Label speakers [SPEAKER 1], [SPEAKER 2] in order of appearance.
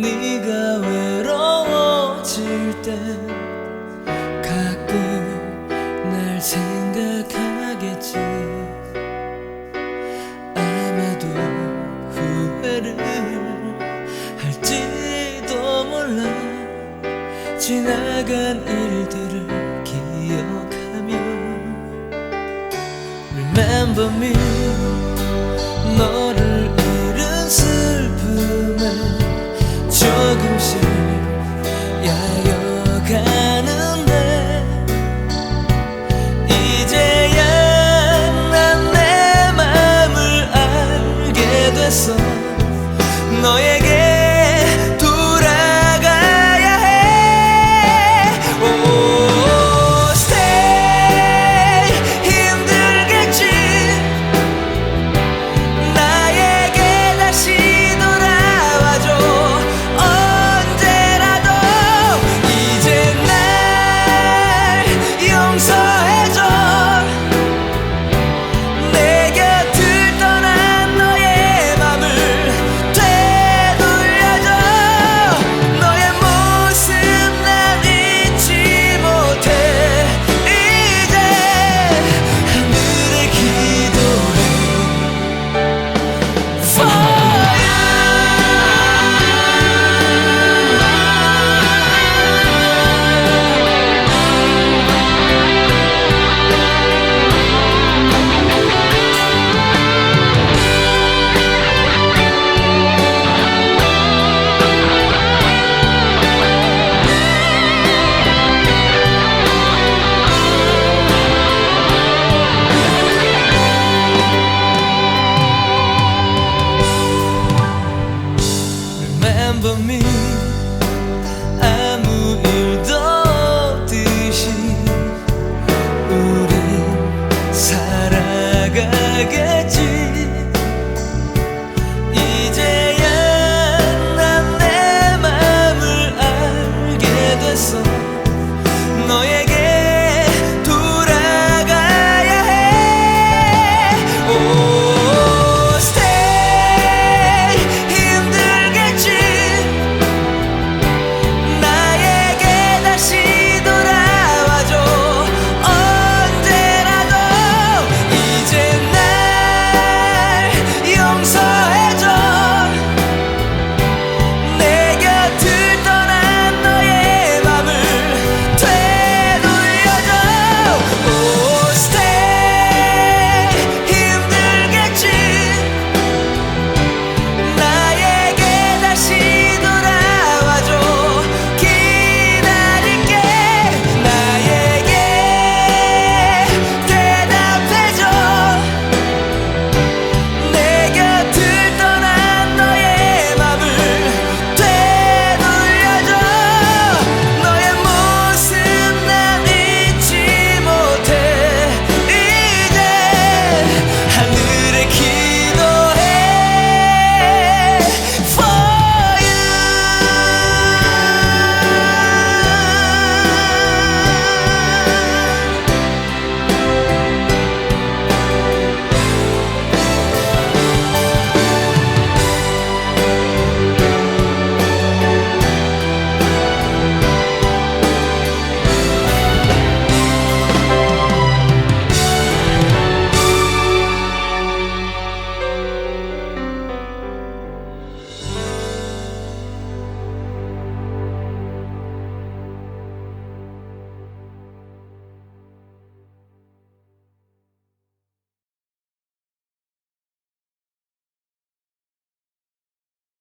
[SPEAKER 1] 네가 외로워질 때 가끔 날 생각하겠지. 아마도 후회를 할지도 몰라. 지나간 일들을 기억하며 Remember me 너를 over me.